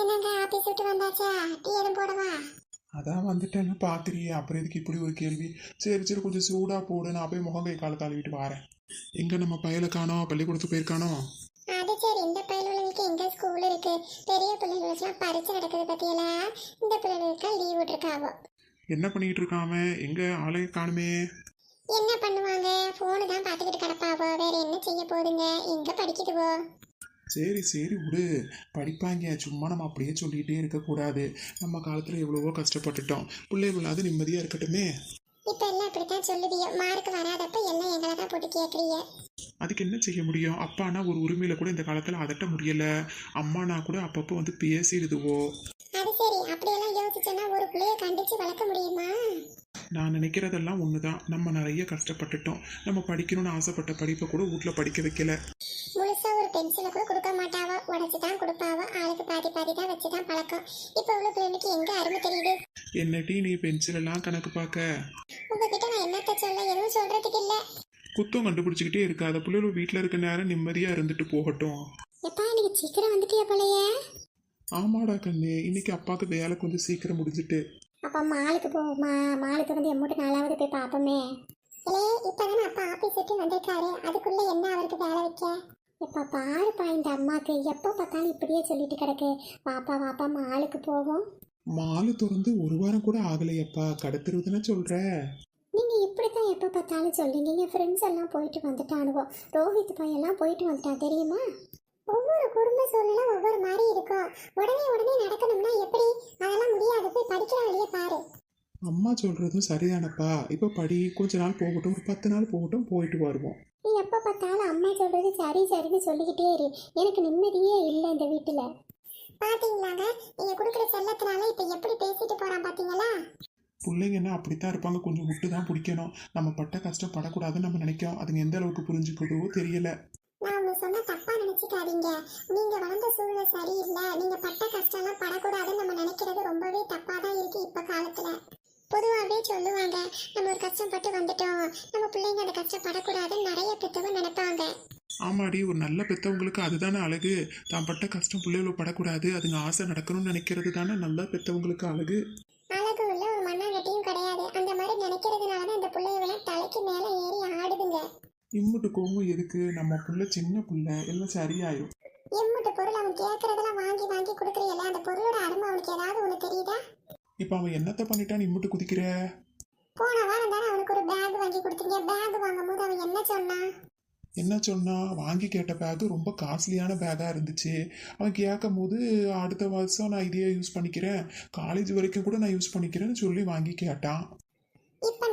என்னங்க ஆபீஸ் விட்டு வந்தாச்சா? டீ எதுவும் போடவா? அதான் வந்துட்டேன்னு பார்க்குறியே அப்புறம் எதுக்கு இப்படி ஒரு கேள்வி? சரி சரி கொஞ்சம் சூடாக போடு. நான் போய் முகம் கை கால் கழுவிட்டு வரேன். எங்கே நம்ம பையலை காணோம்? பள்ளிக்கூடத்துக்கு போயிருக்கானோ? அது சரி இந்த பிள்ளைகளுக்கு எங்க ஸ்கூல் இருக்கு? பெரிய பிள்ளைகளுக்குலாம் பரிச்சை நடக்குது பத்தியெல்லாம் இந்த பிள்ளைகளுக்கு லீவ் விட்டுருக்காவோ? என்ன பண்ணிக்கிட்டு இருக்கான் அவன்? எங்கே ஆளே காணுமே? என்ன பண்ணுவாங்க? ஃபோனு தான் பார்த்துக்கிட்டு கிடப்பாவோ? வேற என்ன செய்ய போகுதுங்க? எங்க படிக்குதுவோ? சரி சரி விடு. படிப்பாங்க. சும்மா நம்ம அப்படியே சொல்லிகிட்டே இருக்கக்கூடாது. நம்ம காலத்தில் எவ்வளவோ கஷ்டப்பட்டுட்டோம். பிள்ளைகளாவது நிம்மதியாக இருக்கட்டுமே. இப்ப எல்லாம் அப்படித்தான் சொல்லுதியோ மார்க் வராதப்ப எல்லாம் எங்களை தான் போட்டு கேட்குறீங்க அதுக்கு என்ன செய்ய முடியும்? அப்பானா ஒரு உரிமையில கூட இந்த காலத்தில் அதட்ட முடியல. அம்மானா கூட அப்பப்போ வந்து பேசிடுதுவோ. அது சரி. அப்படியெல்லாம் யோசிச்சோன்னா ஒரு பிள்ளைய கண்டிச்சு வளர்க்க முடியுமா? நான் நினைக்கிறதெல்லாம் ஒன்று தான் நம்ம நிறைய கஷ்டப்பட்டுட்டோம். நம்ம படிக்கணும்னு ஆசைப்பட்ட படிப்பை கூட வீட்டில் படிக்க வைக்கல. முழுசா ஒரு பென்சிலை கூட கொடுக்க மாட்டாவோ? உடச்சு தான் கொடுப்பாவோ? ஆளுக்கு பாதி பாதி தான் வச்சு தான் பழக்கம். இப்போ உள்ள பிள்ளைக்கு எங்க அருமை தெரியுது? என்னடி நீ பென்சில் எல்லாம் கணக்கு பார்க்க? உங்ககிட்ட நான் என்னத்த சொல்ல? எதுவும் சொல்றதுக்கு இல்ல. குத்தம் கண்டுபிடிச்சிக்கிட்டே இருக்காத பிள்ளைகள் வீட்டில் இருக்க நேரம் நிம்மதியாக இருந்துட்டு போகட்டும். எப்பா இன்னைக்கு சீக்கிரம் வந்துட்டியா போலயே? ஆமாடா கண்ணு. இன்னைக்கு அப்பாவுக்கு வேலை கொஞ்சம் சீக்கிரம் முடிஞ்சிட்டு. அப்பா மாலுக்கு போமா மாலுக்கு வந்து எம்மூட்டு நாலாவது போய் பார்ப்போமே இல்லே இப்பதானே அப்பா ஆபீஸ் விட்டு வந்திருக்காரு? அதுக்குள்ள என்ன அவருக்கு வேலை வைக்க? இப்ப பாருப்பா இந்த அம்மாக்கு எப்போ பார்த்தாலும் இப்படியே சொல்லிட்டு கிடக்கு. வாப்பா வாப்பா மாலுக்கு போவோம். மாலு திறந்து ஒரு வாரம் கூட ஆகலையப்பா. கடத்துறதுன்னு சொல்ற? நீங்க இப்படித்தான் எப்போ பார்த்தாலும் சொல்றீங்க. என் ஃப்ரெண்ட்ஸ் எல்லாம் போயிட்டு வந்துட்டானுவோ. ரோஹித் பையெல்லாம் போயிட்டு வந்துட்டான் தெரியுமா? ஒவ்வொரு குடும்ப சூழ்நிலை ஒவ்வொரு மாதிரி இருக்கும். உடனே உடனே நடக்கணும்னா எப்படி? அதெல்லாம் முடியாது. போய் படிக்கிற வழியை பாரு. அம்மா சொல்றதும் சரிதானப்பா. இப்போ படி கொஞ்ச நாள் போகட்டும். ஒரு பத்து நாள் போகட்டும் போயிட்டு வருவோம். நீ எப்போ பார்த்தாலும் அம்மா சொல்றது சரி சரின்னு சொல்லிக்கிட்டே இரு. எனக்கு நிம்மதியே இல்லை இந்த வீட்டில். பாத்தீங்களாங்க? நீங்க கொடுக்குற செல்லத்தினால இப்போ எப்படி பேசிட்டு போறான் பாத்தீங்களா? பிள்ளைங்கன்னா அப்படித்தான் இருப்பாங்க. கொஞ்சம் விட்டு தான் பிடிக்கணும். நம்ம பட்ட கஷ்டம் படக்கூடாதுன்னு நம்ம நினைக்கிறோம். அதுங்க எந்த அளவுக்கு புரிஞ்சுக்கிறதோ தெரியல. நான் ஒன்று சொன்னா தப்பா நினைச்சுக்காதீங்க நீங்க வளர்ந்த சூழ்நிலை சரியில்லை. நீங்க பட்ட கஷ்டம்லாம் படக்கூடாதுன்னு நம்ம நினைக்கிறது ரொம்பவே தப்பா தான் இருக்கு இப்ப காலத்துல. பொதுவாகவே சொல்லுவாங்க நம்ம ஒரு கஷ்டப்பட்டு வந்துட்டோம். நம்ம பிள்ளைங்க அந்த கஷ்டப்படக்கூடாதுன்னு நிறைய பெற்றவங்க நினைப்பாங்க. ஆமாடி ஒரு நல்ல பெத்தவங்களுக்கு அதுதானே அழகு. தான் பட்ட கஷ்டம் பிள்ளைகளோ படக்கூடாது. அதுங்க ஆசை நடக்கணும்னு நினைக்கிறது தானே நல்ல பெத்தவங்களுக்கு அழகு உள்ள ஒரு மண்ணாங்கட்டியும் கிடையாது அந்த மாதிரி நினைக்கிறதுனால தான் இந்த பிள்ளைகளாம் தலைக்கு மேலே ஏறி ஆடுதுங்க இம்முட்டு கோவம் எதுக்கு? நம்ம புள்ள சின்ன புள்ள. எல்லாம் சரியாயிரும். எம்முட்டு பொருள் அவன் கேட்கறதெல்லாம் வாங்கி வாங்கி கொடுக்குறீல்ல அந்த பொருளோட அருமை அவனுக்கு ஏதாவது ஒன்று தெரியுதா? இப்போ அவன் என்னத்த பண்ணிட்டான்? இம்முட்டு குதிக்கிற? போன வாரம் தானே அவனுக்கு ஒரு பேக் வாங்கி கொடுத்தீங்க பேக் வாங்கும் போது அவன் என்ன சொன்னான் என்ன சொன்னா? வாங்கி கேட்ட பேக்கு ரொம்ப காஸ்ட்லியான பேக்காக இருந்துச்சு. அவன் கேட்கும் போது அடுத்த வருஷம் நான் இதையே யூஸ் பண்ணிக்கிறேன். காலேஜ் வரைக்கும் கூட நான் யூஸ் பண்ணிக்கிறேன்னு சொல்லி வாங்கி கேட்டான். இப்ப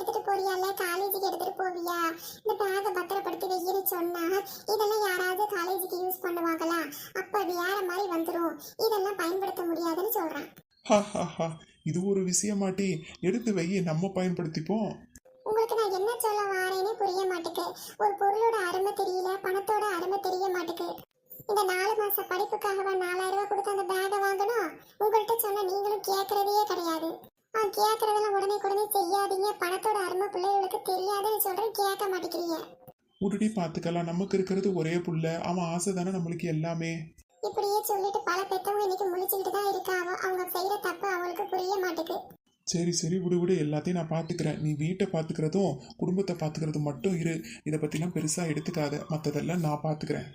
எடுத்துட்டு போறியால காலேஜுக்கு எடுத்துட்டு போவியா? இந்த பேக்கை பத்திரப்படுத்தி வையின்னு சொன்னா இதெல்லாம் யாராவது காலேஜுக்கு யூஸ் பண்ணுவாங்களா? அப்ப அது வேற மாதிரி வந்துடும் இதெல்லாம் பயன்படுத்த முடியாதுன்னு சொல்றான். இது ஒரு விஷயமாட்டி. எடுத்து வை நம்ம பயன்படுத்திப்போம். உங்களுக்கு நான் என்ன சொல்ல வாரேன்னு புரிய மாட்டேக்கு. ஒரு பொருளோட அருமை தெரியல பணத்தோட அருமை தெரிய மாட்டேக்கு. இந்த நாலு மாச படிப்புக்காகவா நாலாயிரம் ரூபாய் கொடுத்து அந்த பேக்கை வாங்கணும்? உங்கள்கிட்ட சொன்ன நீங்களும் கேட்கறதே கிடையாது. அவன் கேட்கறதெல்லாம் உடனே உடனே செய்யாதீங்க. பணத்தோட அருமை பிள்ளைகளுக்கு தெரியாதுன்னு சொல்றேன் கேட்க மாட்டேங்கிறீங்க. உடனே பார்த்துக்கலாம். நமக்கு இருக்கிறது ஒரே புள்ள. அவன் ஆசை தானே நம்மளுக்கு எல்லாமே. இப்படியே சொல்லிட்டு பல பெத்தவங்க இன்னைக்கு முழிச்சுக்கிட்டு தான் இருக்காவோ அவங்க செய்யற தப்பு அவங்களுக்கு புரிய மாட்டேங்குது சரி சரி விடு விடு. எல்லாத்தையும் நான் பார்த்துக்கிறேன். நீ வீட்டை பார்த்துக்கிறதும் குடும்பத்தை பார்த்துக்கிறதும் மட்டும் இரு. இதை பற்றிலாம் பெருசாக எடுத்துக்காத. மற்றதெல்லாம் நான் பார்த்துக்கிறேன்.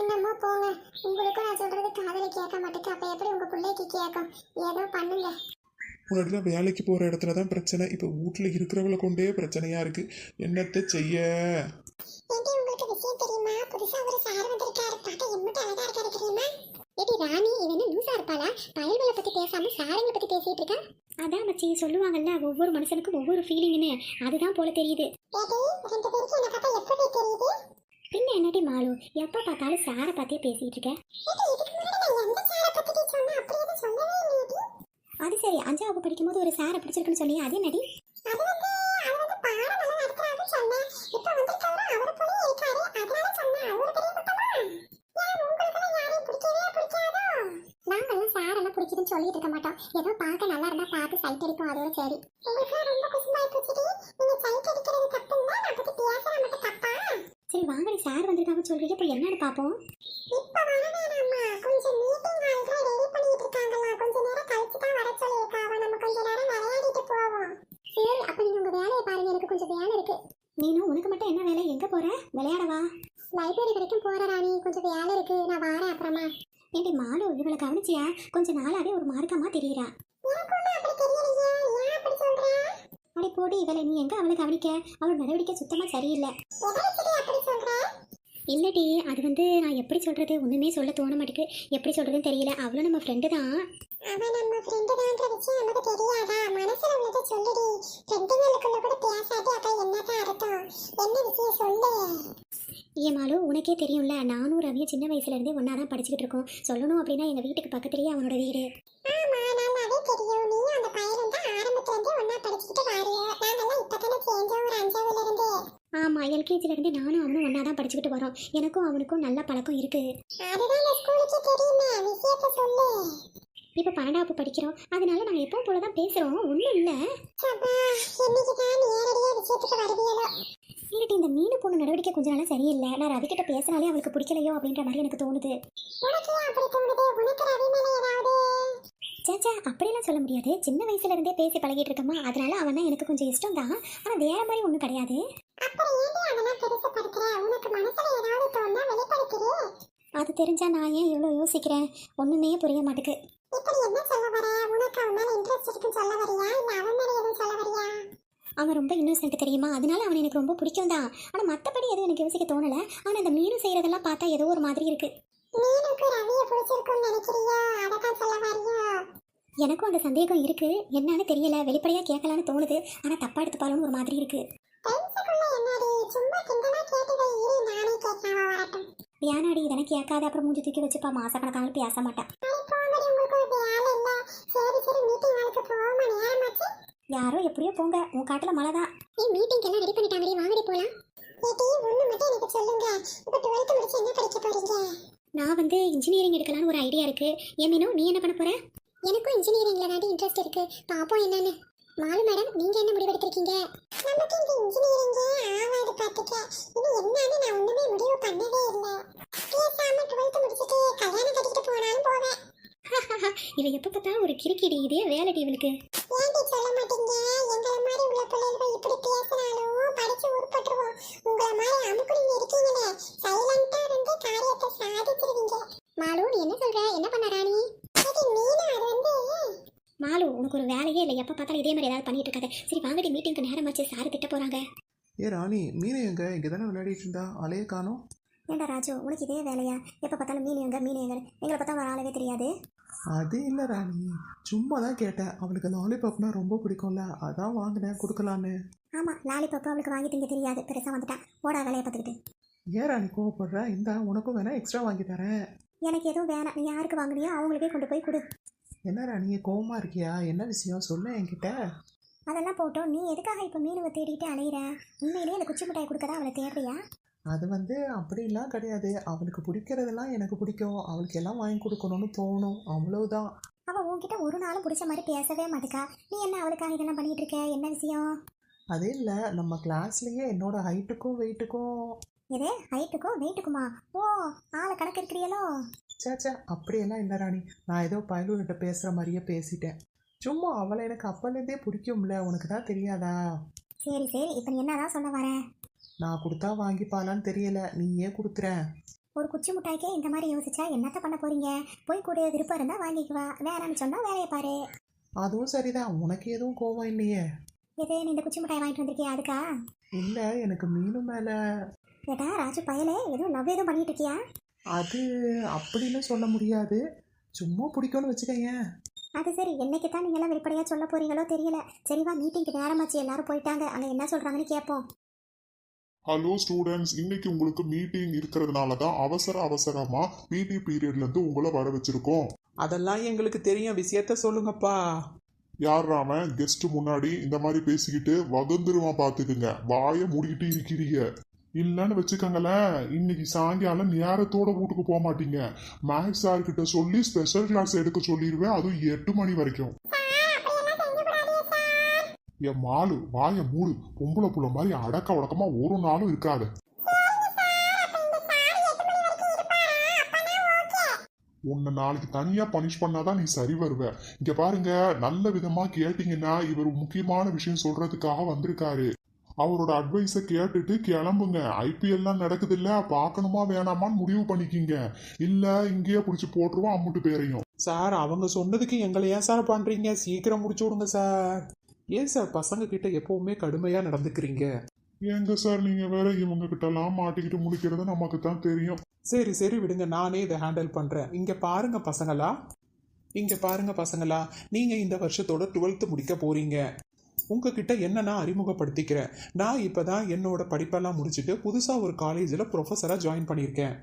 என்னமோ போங்க. உங்களுக்கும் நான் சொல்றது காதல கேட்க மாட்டேங்குது அப்ப எப்படி உங்க பிள்ளைக்கு கேட்கும்? ஏதோ பண்ணுங்க. முன்னாடிலாம் வேலைக்கு போகிற இடத்துல தான் பிரச்சனை. இப்போ வீட்டில் இருக்கிறவளை கொண்டே பிரச்சனையாக இருக்குது என்னத்தை செய்ய? ஏடி உங்களுக்கு விஷயம் தெரியுமா? புதுசா ஒரு சார் வந்திருக்காரு. பார்க்க எம்பிட்டு அழகா இருக்காரு தெரியுமா? ஏடி ராணி இவன் லூசா இருப்பாளா? பயல்களை பத்தி பேசாம சாரங்களை பத்தி பேசிட்டு இருக்கா? அதான் மச்சி சொல்லுவாங்கல்ல ஒவ்வொரு மனுஷனுக்கும் ஒவ்வொரு ஃபீலிங்னு அதுதான் போல தெரியுது. ஏடி ரெண்டு பேருக்கு என்ன பார்த்தா எப்படி தெரியுது? பின்ன என்னடி மாலு? எப்போ பார்த்தாலும் சாரை பார்த்தே பேசிட்டு இருக்க? அது சரி. அஞ்சாவது படிக்கும்போது ஒரு சாரை பிடிச்சிருக்குன்னு சொல்லி அது என்னடி? சொல்லிட்டு இருக்க மாட்டோம். ஏதோ பார்க்க நல்லா இருந்தா பார்த்து சைட் அடிப்போம். அதோட சரி. சரி வாங்கடி. சார் வந்திருக்காங்க சொல்றீங்க. இப்போ என்னன்னு பார்ப்போம். இப்ப வர வேணாம்மா கொஞ்சம் மீட்டிங் ஹால்ல ரெடி பண்ணிட்டு இருக்காங்களா கொஞ்ச நேரம் கழிச்சு தான் வர சொல்லிருக்காவ நம்ம கொஞ்ச நேரம் விளையாடிட்டு போவோம் சரி அப்ப நீங்க உங்க வேலையை பாருங்க எனக்கு கொஞ்சம் வேலை இருக்கு நீனும் உனக்கு மட்டும் என்ன வேலை எங்கே போகிற விளையாடவா லைப்ரரி வரைக்கும் போற ராணி கொஞ்சம் வேலை இருக்கு நான் வாரேன் அப்புறமா ஏண்டி மாலு இவளை கவனிச்சியா கொஞ்ச நாளாவே ஒரு மார்க்கமா தெரியுறா எனக்கு ஒண்ணும் அப்படி தெரியலையே ஏன் அப்படி சொல்ற அடி போடி இவளை நீ எங்க அவளை கவனிக்க? அவள் நடவடிக்கை சுத்தமா சரியில்லை. இல்லடி அது வந்து நான் எப்படி சொல்றது? ஒண்ணுமே சொல்ல தோண மாட்டேக்கு எப்படி சொல்றதுன்னு தெரியல. அவளும் நம்ம ஃப்ரெண்டு தான். அவன் நம்ம ஃப்ரெண்டு தான்ற விஷயம் நமக்கு தெரியாதா? மனசுல உள்ளதை சொல்லுடி. ஃப்ரெண்டுங்களுக்குள்ள கூட பேசாட்டி அப்ப என்னதான் அர்த்தம்? என்ன விஷயம் சொல்லு. ஏன் மாலு உனக்கே தெரியும்ல நானும் ரவியும் சின்ன வயசுல இருந்தே ஒன்னா தான் படிச்சுக்கிட்டு இருக்கோம். சொல்லணும் அப்படின்னா எங்க வீட்டுக்கு பக்கத்துலயே அவனோட வீடு ஆமா நல்லாவே தெரியும் நீயும் அந்த பையனும் இருந்தே ஒன்னா படிச்சுட்டு வாரியா நாங்கெல்லாம் இப்பதானே சேர்ந்தோம் ஒரு அஞ்சாவதுல இருந்தே. ஆமா எல்கேஜில இருந்து நானும் அவனும் ஒன்னா தான் படிச்சுக்கிட்டு வரோம். எனக்கும் அவனுக்கும் நல்ல பழக்கம் இருக்கு. அதுதான் ஸ்கூலுக்கே தெரியுமே. விஷயத்த சொல்லு. இப்போ பன்னெண்டாவது படிக்கிறோம். அதனால நாங்கள் எப்பவும் போல தான் பேசுகிறோம் ஒன்றும் இல்லை இல்லட்டி இந்த மீன் பொண்ணு நடவடிக்கை கொஞ்ச நாளாக சரியில்லை. நான் ரவிக்கிட்ட பேசினாலே அவளுக்கு பிடிக்கலையோ அப்படின்ற மாதிரி எனக்கு தோணுது. சேச்சா அப்படியெல்லாம் சொல்ல முடியாது. சின்ன வயசுல இருந்தே பேசி பழகிட்டு இருக்கமா அதனால அவன் எனக்கு கொஞ்சம் இஷ்டம் தான். ஆனால் வேற மாதிரி ஒன்றும் கிடையாது. அது தெரிஞ்சா நான் ஏன் இவ்வளோ யோசிக்கிறேன்? ஒன்றுமே புரிய மாட்டேக்கு. அவன் ரொம்ப இன்னோசென்ட் தெரியுமா? அதனால அவன் எனக்கு ரொம்ப பிடிக்கும் தான். ஆனால் மற்றபடி எதுவும் எனக்கு யோசிக்க தோணலை. ஆனால் இந்த மீன் செய்கிறதெல்லாம் பார்த்தா ஏதோ ஒரு மாதிரி இருக்கு. மீனுக்கு ரவிய பிடிச்சிருக்கும்னு நினைக்கிறியா? அததான் சொல்ல வரியா? எனக்கும் அந்த சந்தேகம் இருக்கு. என்னன்னு தெரியல. வெளிப்படையாக கேட்கலான்னு தோணுது. ஆனால் தப்பா எடுத்துப்பாலும்னு ஒரு மாதிரி இருக்கு. ஃப்ரெண்ட்ஸுக்குள்ள என்னடி? சும்மா கிண்டலா கேட்டுதை இரு நானே கேட்காம வரட்டும். ஏனாடி இதனை கேட்காத. அப்புறம் மூஞ்சி தூக்கி வச்சுப்பா. மாசக்கணக்கான பேச மாட்டா. யாரோ எப்படியோ போங்க. உன் காட்டுல மழை தான். நீ மீட்டிங் எல்லாம் ரெடி பண்ணிட்டாங்கடி. வாங்கடி போலாம். ஏடி ஒண்ணு மட்டும் எனக்கு சொல்லுங்க. இப்ப 12th முடிச்சு என்ன படிக்க போறீங்க? நான் வந்து இன்ஜினியரிங் எடுக்கலாம்னு ஒரு ஐடியா இருக்கு. ஏன் மீனு நீ என்ன பண்ண போற? எனக்கும் இன்ஜினியரிங்ல தான் இன்ட்ரெஸ்ட் இருக்கு. பாப்போம் என்னன்னு. மாலு மேடம் நீங்க என்ன முடிவெடுத்திருக்கீங்க? நமக்கு இந்த இன்ஜினியரிங்கே ஆவாது பாத்துக்க இது என்னன்னு நான் ஒண்ணுமே முடிவு பண்ணவே இல்ல. பேசாம 12th முடிச்சிட்டு கல்யாணம் கட்டிட்டு போனாலும் போவேன். இவ எப்ப பார்த்தாலும் ஒரு கிறுக்கிடி இதே வேலைடி இவளுக்கு. ஏன்டி சொல்ல மாட்டீங்க எங்கள மாதிரி உள்ள பிள்ளைகள் இப்படி பேசினாலும் படிச்சு உருப்பட்டுருவோம் உங்கள மாதிரி அமுக்குடிங்க இருக்கீங்களே சைலண்டா இருந்து காரியத்தை சாதிச்சிருவீங்க மாலு நீ என்ன சொல்ற என்ன பண்ண ராணி அது மீனா அது வந்து மாலு உனக்கு ஒரு வேலையே இல்லை. எப்ப பார்த்தாலும் இதே மாதிரி ஏதாவது பண்ணிட்டு இருக்காத. சரி வாங்கடி மீட்டிங்க்கு நேரமாச்சு. சாரு திட்ட போறாங்க. ஏ ராணி மீனை எங்க? இங்கே தானே விளையாடிட்டு இருந்தா? அலையே காணோம். ஏண்டா ராஜு உனக்கு இதே வேலையா? எப்ப பார்த்தாலும் மீன் எங்க மீன் எங்க எங்களை பார்த்தா ஒரு ஆளவே தெரியாது. அது இல்லை ராணி. சும்மா தான் கேட்டேன். அவளுக்கு லாலிபாப்னா ரொம்ப பிடிக்கும்ல. அதான் வாங்கினேன் கொடுக்கலான்னு. ஆமா லாலிபப்பு அவளுக்கு வாங்கி திங்க தெரியாது. பெருசா வந்துட்டான் போடா வேலையை பார்த்துக்கிட்டு. ஏன் ராணி கோவப்படுற? இந்த உனக்கும் வேணா எக்ஸ்ட்ரா வாங்கி தரேன். எனக்கு எதுவும் வேணாம். நீ யாருக்கு வாங்குனியோ அவங்களுக்கே கொண்டு போய் கொடு. என்ன ராணி கோவமா இருக்கியா? என்ன விஷயம்? சொல்ல என்கிட்ட. அதெல்லாம் போட்டோம். நீ எதுக்காக இப்போ மீனுவை தேடிட்டு அலையிற? உண்மையிலேயே அந்த குச்சி மிட்டாய் கொடுக்கறதா அவளை தேடுறியா அது வந்து அப்படிலாம் கிடையாது. அவளுக்கு பிடிக்கிறதெல்லாம் எனக்கு பிடிக்கும். அவளுக்கு எல்லாம் வாங்கி கொடுக்கணும்னு தோணும். அவ்வளவுதான். அவள் உன்கிட்ட ஒரு நாளும் பிடிச்ச மாதிரி பேசவே மாட்டேக்கா. நீ என்ன அவளுக்காக இதெல்லாம் பண்ணிட்டு இருக்க? என்ன விஷயம்? அது இல்லை நம்ம கிளாஸ்லயே என்னோட ஹைட்டுக்கும் வெயிட்டுக்கும் இது ஹைட்டுக்கும் வெயிட்டுக்குமா ஓ ஆளை கணக்கு இருக்கிறியலோ சேச்சா அப்படியெல்லாம் இல்லை ராணி. நான் ஏதோ பயலூர்கிட்ட பேசுகிற மாதிரியே பேசிட்டேன். சும்மா அவளை எனக்கு அப்போலேருந்தே பிடிக்கும்ல உனக்கு தான் தெரியாதா? சரி சரி இப்போ நீ என்னதான் சொல்ல வர? நான் கொடுத்தா வாங்கிப்பாளான்னு தெரியல. நீ ஏன் கொடுத்துற ஒரு குச்சி மிட்டாய்க்கே இந்த மாதிரி யோசிச்சா என்னத்த பண்ண போறீங்க? போய் கூட விருப்பம் இருந்தா வாங்கிக்குவா வேணாம்னு சொன்னா வேலையை பாரு. அதுவும் சரிதான். உனக்கு எதுவும் கோவம் இல்லையே. எது நீ இந்த குச்சி மிட்டாய் வாங்கிட்டு வந்திருக்கியா? அதுக்கா? இல்லை எனக்கு மீனு மேலே. ஏட்டா ராஜு பயலே. எதுவும் லவ் எதுவும் பண்ணிட்டு இருக்கியா? அது அப்படின்னு சொல்ல முடியாது. சும்மா பிடிக்கும்னு வச்சுக்கயேன் அது சரி என்னைக்கு தான் நீங்க எல்லாம் வெளிப்படையா சொல்ல போறீங்களோ தெரியல. சரி வா மீட்டிங்க்கு நேரமாச்சு. எல்லாரும் போயிட்டாங்க. அங்க என்ன சொல்றாங்கன்னு கேட்போம் ஹலோ ஸ்டூடெண்ட்ஸ் இன்னைக்கு உங்களுக்கு மீட்டிங் இருக்கிறதுனால தான் அவசர அவசரமா பிடி பீரியட்ல இருந்து உங்களை வர வச்சிருக்கோம். அதெல்லாம் எங்களுக்கு தெரியும். விஷயத்த சொல்லுங்கப்பா. யார் அவன் கெஸ்ட் முன்னாடி இந்த மாதிரி பேசிக்கிட்டு வகுந்துருவான் பார்த்துக்குங்க. வாயை மூடிக்கிட்டு இருக்கிறீங்க. இல்லைன்னு வச்சுக்கோங்களேன். இன்னைக்கு சாயங்காலம் நேரத்தோட வீட்டுக்கு போக மாட்டீங்க. மேக்ஸ் சார் கிட்ட சொல்லி ஸ்பெஷல் கிளாஸ் எடுக்க சொல்லிடுவேன் அதுவும் எட்டு மணி வரைக்கும். என் மாலு வாயை மூடு. பொம்பளை புள்ள மாதிரி அடக்க உடக்கமா ஒரு நாளும் இருக்காது. உன்னை நாளைக்கு தனியா பனிஷ் பண்ணாதான் நீ சரி வருவ. இங்க பாருங்க நல்ல விதமா கேட்டீங்கன்னா இவர் முக்கியமான விஷயம் சொல்றதுக்காக வந்திருக்காரு. அவரோட அட்வைஸை கேட்டுட்டு கிளம்புங்க. ஐபிஎல்லாம் நடக்குது இல்ல பார்க்கணுமா வேணாமான்னு முடிவு பண்ணிக்கிங்க. இல்ல இங்கேயே பிடிச்சி போட்டுருவோம் அம்முட்டு பேரையும். சார் அவங்க சொன்னதுக்கு எங்களை ஏன் சார் பண்றீங்க? சீக்கிரம் முடிச்சு விடுங்க சார். ஏன் சார் பசங்க கிட்ட எப்பவுமே கடுமையா நடந்துக்கிறீங்க? எங்க சார் நீங்க வேற இவங்க கிட்ட எல்லாம் மாட்டிக்கிட்டு முடிக்கிறது நமக்கு தான் தெரியும். சரி சரி விடுங்க. நானே இதை ஹேண்டில் பண்றேன். இங்க பாருங்க பசங்களா. இங்க பாருங்க பசங்களா. நீங்க இந்த வருஷத்தோட டுவெல்த்து முடிக்க போறீங்க. உங்ககிட்ட என்ன நான் அறிமுகப்படுத்திக்கிறேன்? நான் இப்போ தான் என்னோட படிப்பெல்லாம் முடிச்சுட்டு புதுசாக ஒரு காலேஜில் ப்ரொஃபஸராக ஜாயின் பண்ணியிருக்கேன்.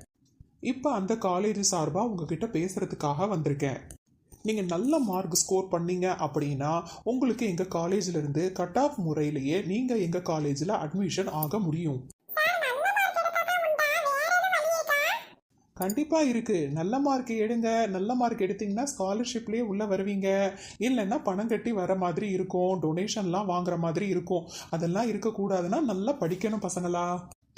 இப்போ அந்த காலேஜ் சார்பாக உங்ககிட்ட பேசுகிறதுக்காக வந்திருக்கேன். நீங்கள் நல்ல மார்க் ஸ்கோர் பண்ணீங்க அப்படின்னா உங்களுக்கு எங்கள் காலேஜ்லேருந்து கட் ஆஃப் முறையிலேயே நீங்கள் எங்கள் காலேஜில் அட்மிஷன் ஆக முடியும். கண்டிப்பா இருக்கு. நல்ல மார்க் எடுங்க. நல்ல மார்க் எடுத்தீங்கன்னா ஸ்காலர்ஷிப்லயே உள்ள வருவீங்க. இல்லைன்னா பணம் கட்டி வர மாதிரி இருக்கும். டொனேஷன்லாம் வாங்குற மாதிரி இருக்கும். அதெல்லாம் இருக்கக்கூடாதுன்னா நல்லா படிக்கணும் பசங்களா?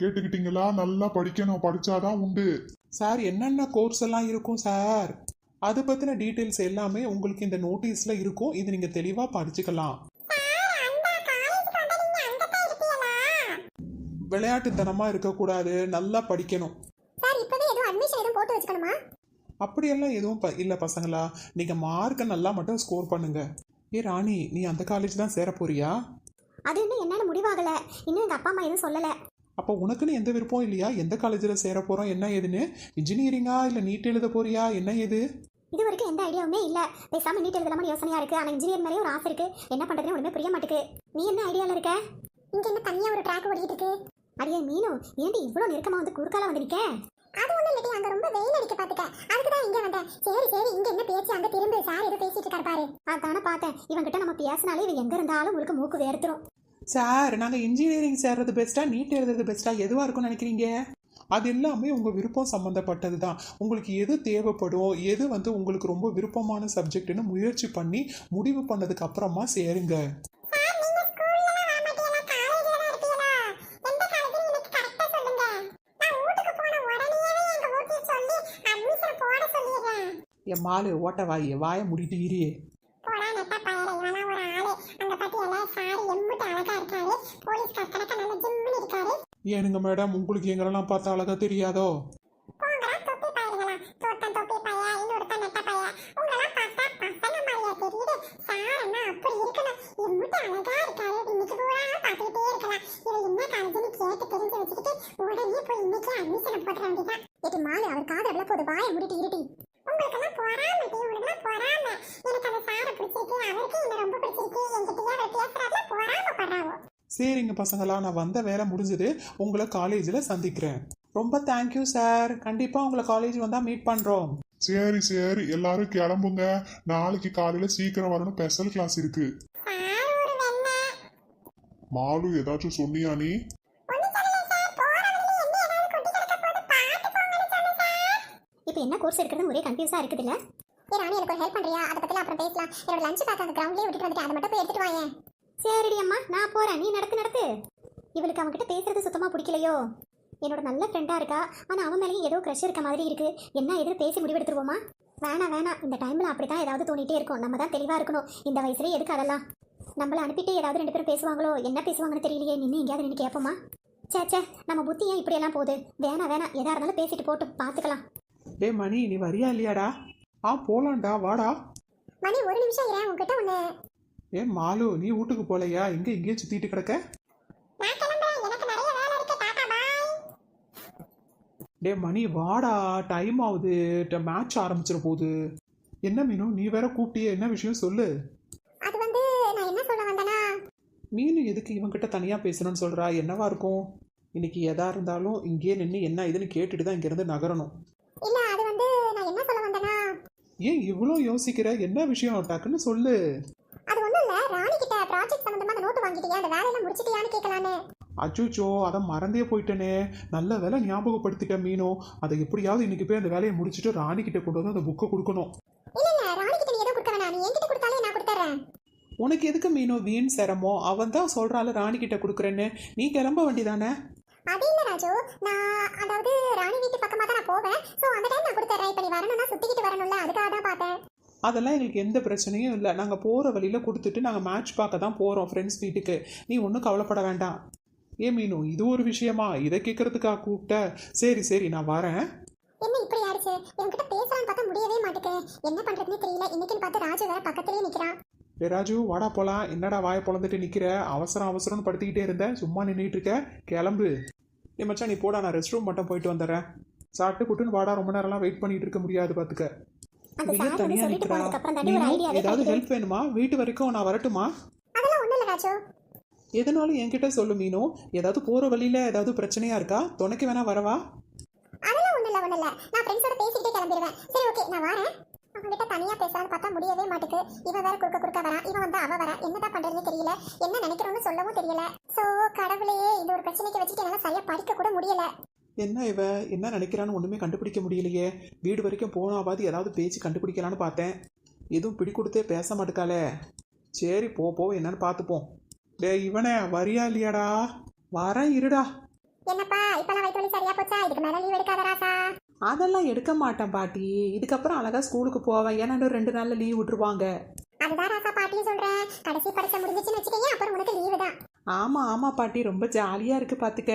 கேட்டுக்கிட்டீங்களா? நல்லா படிக்கணும். படிச்சாதான் உண்டு. சார் என்னென்ன கோர்ஸ் எல்லாம் இருக்கும் சார் அதை பத்தின டீட்டெயில்ஸ் எல்லாமே உங்களுக்கு இந்த நோட்டீஸ்ல இருக்கும். இது நீங்க தெளிவா படிச்சுக்கலாம். விளையாட்டுத்தனமா இருக்கக்கூடாது. நல்லா படிக்கணும் சார் இப்பவே எதுவும் அட்மிஷன் எதுவும் போட்டு வச்சுக்கணுமா? அப்படியெல்லாம் எதுவும் ப இல்லை பசங்களா. நீங்கள் மார்க்கை நல்லா மட்டும் ஸ்கோர் பண்ணுங்க. ஏ ராணி நீ அந்த காலேஜ் தான் சேர போறியா? அது இன்னும் என்னால் முடிவாகலை. இன்னும் எங்கள் அப்பா அம்மா எதுவும் சொல்லலை. அப்போ உனக்குன்னு எந்த விருப்பம் இல்லையா? எந்த காலேஜில் சேர போகிறோம் என்ன ஏதுன்னு? இன்ஜினியரிங்கா இல்லை நீட் எழுத போறியா? என்ன ஏது? இது வரைக்கும் எந்த ஐடியாவுமே இல்லை. பேசாமல் நீட் எழுதலாமல் யோசனையாக இருக்குது ஆனால் இன்ஜினியர் மேலேயும் ஒரு ஆசை இருக்குது என்ன பண்ணுறதுன்னு ஒன்றுமே புரிய மாட்டேங்குது. நீ என்ன ஐடியாவில் இருக்க? இங்க என்ன தனியா ஒரு ட்ராக் ஓடிட்டு இருக்கு? அடியே மீனு ஏன்டி இவ்வளோ நெருக்கமாக வந்து குறுக்கால வந்து நிற்க அது ஒண்ணும் இல்லடி அங்க ரொம்ப வெயில் அடிக்க பாத்துக்க. அதுக்கு தான் இங்க வந்தேன். சரி சரி இங்க என்ன பேச்சு? அங்க திரும்ப சார் ஏதோ பேசிட்டு இருக்காரு பாரு. அதானே பார்த்தேன். இவன்கிட்ட நம்ம பேசினாலே இவன் எங்கே இருந்தாலும் உங்களுக்கு மூக்கு வேர்த்துரும். சார் நாங்கள் இன்ஜினியரிங் சேர்றது பெஸ்டா நீட் எழுதுறது பெஸ்ட்டா எதுவாக இருக்கும்னு நினைக்கிறீங்க? அது எல்லாமே உங்கள் விருப்பம் சம்மந்தப்பட்டது தான் உங்களுக்கு எது தேவைப்படும் எது வந்து உங்களுக்கு ரொம்ப விருப்பமான சப்ஜெக்ட்னு முயற்சி பண்ணி முடிவு பண்ணதுக்கு அப்புறமா சேருங்க. என் மாலு ஓட்ட வாய் வாயை மூடிட்டு இரு. ஏனுங்க மேடம் உங்களுக்கு எங்களெல்லாம் பார்த்தா அழகா தெரியாதோ? மாலு அவர் காது எவ்வளவு போது வாயை முடிட்டு இருட்டி உங்களுக்கெல்லாம் பொறாம டி உங்களுக்கெல்லாம் பொறாம எனக்கு அந்த சாரை பிடிச்சிருக்கு அவருக்கு என்ன ரொம்ப பிடிச்சிருக்கு என்கிட்டயே அவர் பேசுறாருல பொறாமப்படுறாவோ சரிங்க பசங்களா நான் வந்த வேலை முடிஞ்சது. உங்களை காலேஜில் சந்திக்கிறேன். ரொம்ப தேங்க்யூ சார் கண்டிப்பாக உங்களை காலேஜ் வந்தால் மீட் பண்ணுறோம் சரி சரி. எல்லாரும் கிளம்புங்க. நாளைக்கு காலையில சீக்கிரம் வரணும். ஸ்பெஷல் கிளாஸ் இருக்கு. மாலு ஏதாச்சும் சொன்னியா நீ? ஒண்ணு சொல்லல சார் போற வழியில என்ன ஏதாவது கொட்டி கிடக்க போது பாத்து போங்கன்னு சொன்னேன் சார் இப்போ என்ன கோர்ஸ் எடுக்கிறது? ஒரே கன்ஃபியூஸாக இருக்குதுல்ல. ஏ ராணி எனக்கு ஒரு ஹெல்ப் பண்றியா? அதை பத்தி அப்புறம் பேசலாம். என்னோட லஞ்ச் பேக் அந்த கிரவுண்ட்லயே விட்டுட்டு வந்துட்டு அதை மட்டும் போய் எடுத்துட்டு வாங்க சரிடி அம்மா நான் போகிறேன் நீ நடத்து நடத்து. இவளுக்கு அவன்கிட்ட பேசுறது சுத்தமாக பிடிக்கலையோ? என்னோட நல்ல ஃப்ரெண்டாக இருக்கா? ஆனால் அவன் மேலேயும் ஏதோ க்ரஷ் இருக்க மாதிரி இருக்கு. என்ன எது பேசி முடிவெடுத்துருவோமா? வேணாம் வேணாம். இந்த டைமில் அப்படி தான் ஏதாவது தோணிட்டே இருக்கும். நம்ம தான் தெளிவாக இருக்கணும். இந்த வயசுலேயே எதுக்கு அதெல்லாம்? நம்மளை அனுப்பிட்டு ஏதாவது ரெண்டு பேரும் பேசுவாங்களோ? என்ன பேசுவாங்கன்னு தெரியலையே. நின்று எங்கேயாவது நின்று கேட்போமா சே சே நம்ம புத்தி ஏன் இப்படியெல்லாம் போகுது? வேணாம் வேணாம். எதா இருந்தாலும் பேசிட்டு போட்டும் பார்த்துக்கலாம் டேய் மணி நீ வரியா இல்லையாடா? ஆ போலாம்டா. வாடா. மணி ஒரு நிமிஷம் இரேன் உங்ககிட்ட ஒண்ணு ஏன் மாலு நீ வீட்டுக்கு போலையா? இங்கே இங்கேயே சுற்றிட்டு கிடக்க? டே மணி வாடா. டைம் ஆகுது மேட்ச் ஆரம்பிச்சிட போகுது என்ன மீனு? நீ வேற கூப்பிட்டியே. என்ன விஷயம் சொல்லு. அது வந்து நான் என்ன சொல்ல வந்தேனா? மீனு எதுக்கு இவன்கிட்ட தனியாக பேசணும்னு சொல்கிறா என்னவா இருக்கும்? இன்னைக்கு எதா இருந்தாலும் இங்கேயே நின்று என்ன இதுன்னு கேட்டுட்டு தான் இங்கேருந்து நகரணும். இல்ல அது வந்து நான் என்ன சொல்ல வந்தேனா? ஏன் இவ்வளோ யோசிக்கிற? என்ன விஷயம்? டக்குன்னு சொல்லு. அது ஒண்ணும் இல்ல ராணி கிட்ட ப்ராஜெக்ட் சம்பந்தமா அந்த நோட்டு வாங்கிட்டியா? அந்த வேலையெல்லாம் முடிச்சிட்டியான்னு கேட்கலான்னு அச்சோச்சோ அதை மறந்தே போயிட்டேனே. நல்ல வேலை ஞாபகப்படுத்திட்டேன் மீனோ. அதை எப்படியாவது இன்னைக்கு போய் அந்த வேலையை முடிச்சுட்டு ராணி கிட்ட கொண்டு வந்து அந்த புக்கை கொடுக்கணும். இல்ல இல்ல ராணி கிட்ட நீ எதுவும் கொடுக்க வேணாம். நீ என்கிட்ட கொடுத்தாலே நான் கொடுத்துறேன் உனக்கு எதுக்கு மீனோ? வீண் சிரமம் அவன் தான் சொல்கிறாள் ராணி கிட்ட கொடுக்குறேன்னு. நீ கிளம்ப வேண்டியதானே? அது இல்ல ராஜு. நான் அதாவது ராணி வீட்டு பக்கமா தான் நான் போவேன். சோ அந்த டைம் நான் கொடுத்துறேன் இப்ப நீ வரணும்னா சுத்திக்கிட்டு வரணும் அதெல்லாம் எங்களுக்கு எந்த பிரச்சனையும் இல்லை. நாங்கள் போகிற வழியில் கொடுத்துட்டு நாங்கள் மேட்ச் பார்க்க தான் போகிறோம் ஃப்ரெண்ட்ஸ் வீட்டுக்கு. நீ ஒன்றும் கவலைப்பட வேண்டாம். ஏ மீனு இது ஒரு விஷயமா? இதை கேட்கறதுக்கா கூப்பிட்ட? சரி சரி நான் வரேன். என்ன இப்படி ஆயிடுச்சு? இவன்கிட்ட பேசலாம்னு பார்த்தா முடியவே மாட்டேங்குது. என்ன பண்றதுன்னு தெரியல. இன்னைக்குன்னு பார்த்து ராஜு வேற பக்கத்துலயே நிக்கிறான். டே ராஜு வாடா போலாம். என்னடா வாயை பொழந்துட்டு நிக்கிற? அவசரம் அவசரம்னு படுத்திக்கிட்டே இருந்த. சும்மா நின்றுட்டு இருக்க. கிளம்பு. ஏ மச்சான் நீ போடா. நான் ரெஸ்ட் ரூம் மட்டும் போயிட்டு வந்துடுறேன். சாப்பிட்டு கூட்டுன்னு வாடா. ரொம்ப நேரம்லாம் வெயிட் பண்ணிட்டு இருக்க முடியாது பாத்துக்க. அந்த சார் வந்து சொல்லிட்டு நிக்கிறா. போனதுக்கு அப்புறம் தாண்டி ஒரு நீ ஐடியாவே ஏதாவது. ஹெல்ப் வேணுமா? வீட்டு வரைக்கும் நான் வரட்டுமா? அதெல்லாம் ஒண்ணும் இல்ல ராஜு. எதனாலும் என்கிட்ட சொல்லு மீனு. ஏதாவது போற வழியில ஏதாவது பிரச்சனையா இருக்கா? துணைக்கு வேணா வரவா? அதெல்லாம் ஒண்ணும் இல்ல ஒண்ணும் இல்ல. நான் ஃப்ரெண்ட்ஸோட கிளம்பிடுவேன். சரி ஓகே நான் வரேன். அவன்கிட்ட தனியா பேசலாம்னு பார்த்தா முடியவே மாட்டுக்கு. இவன் வேற குறுக்க குறுக்க வரா. இவன் வந்து அவ வரா. என்னதான் பண்றதுன்னு தெரியல. என்ன நினைக்கிறோம்னு சொல்லவும் தெரியல. சோ கடவுளே இந்த ஒரு பிரச்சனைக்கு வச்சுட்டு என்னால சரியா படிக்க கூட முடியல. என்ன இவ? என்ன நினைக்கிறான்னு ஒண்ணுமே கண்டுபிடிக்க முடியலையே. வீடு வரைக்கும் போனாவாது ஏதாவது பேச்சு கண்டுபிடிக்கலான்னு பார்த்தேன். எதுவும் பிடி கொடுத்தே பேச மாட்டுக்காளே. சரி போ போ என்னன்னு பார்த்துப்போம். டேய் இவனே வரியா இல்லையாடா? வரேன் இருடா. என்னப்பா இப்பெல்லாம் வயிற்று வலி சரியா போச்சா? இதுக்கு மேல லீவ் எடுக்காத ராசா. அதெல்லாம் எடுக்க மாட்டேன் பாட்டி. இதுக்கப்புறம் அழகா ஸ்கூலுக்கு போவேன். ஏன்னா ரெண்டு நாள்ல லீவ் விட்டுருவாங்க. அதுதான் ராசா பாட்டியும் சொல்றேன். கடைசி பரிசை முடிஞ்சிச்சுன்னு வச்சுக்கோங்க அப்புறம் உனக்கு லீவு தான். ஆமா ஆமா பாட்டி. ரொம்ப ஜாலியா இருக்கு பாத்துக்க.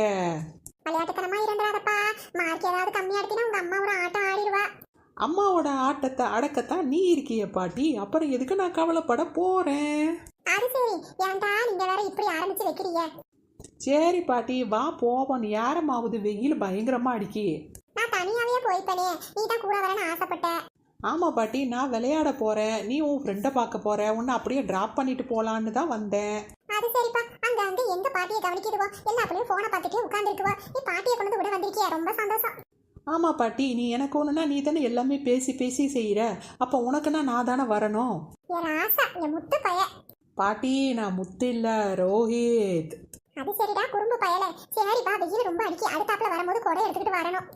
விளையாட்டுத்தனமா இருந்துடாதப்பா. மார்க் ஏதாவது கம்மியா எடுத்தினா உங்க அம்மா ஒரு ஆட்டம் ஆடிடுவா. அம்மாவோட ஆட்டத்தை அடக்கத்தான் நீ இருக்கிய பாட்டி. அப்புறம் எதுக்கு நான் கவலைப்பட போறேன்? அது சரி. ஏன்டா நீங்க வேற இப்படி ஆரம்பிச்சு வைக்கிறீங்க? சரி பாட்டி. வா போவோம். யாரமாவது வெயில் பயங்கரமா அடிக்கி நான் தனியாவே போய்ப்பேனே. நீ தான் கூட வரேன்னு ஆசைப்பட்ட. ஆமா பாட்டி. நான் விளையாட போறேன். நீ உன் ஃப்ரெண்டை பார்க்க போற. உன்னை அப்படியே டிராப் பண்ணிட்டு போலான்னு தான் வந்தேன். அது சரிப்பா. அங்க அங்க எங்க பாட்டியை கவனிக்கிடுவோம் எல்லா பிள்ளையும் போனை பார்த்துட்டு உட்காந்துருக்குவோம் நீ பாட்டியை கொண்டு விட வந்திருக்கியா? ரொம்ப சந்தோஷம். ஆமா பாட்டி நீ எனக்கு ஒண்ணுனா நீ தானே எல்லாமே பேசி பேசி செய்யற அப்ப உனக்குன்னா நான் தானே வரணும்? என் ஆசை என் முத்து பைய பாட்டி நான் முத்து இல்ல ரோஹித். அது சரிடா குறும்பு பயல. சரிப்பா வெயில் ரொம்ப அடிக்கி. அடுத்தாப்புல வரும்போது கொடை எடுத்துக்கிட்டு வரணும்.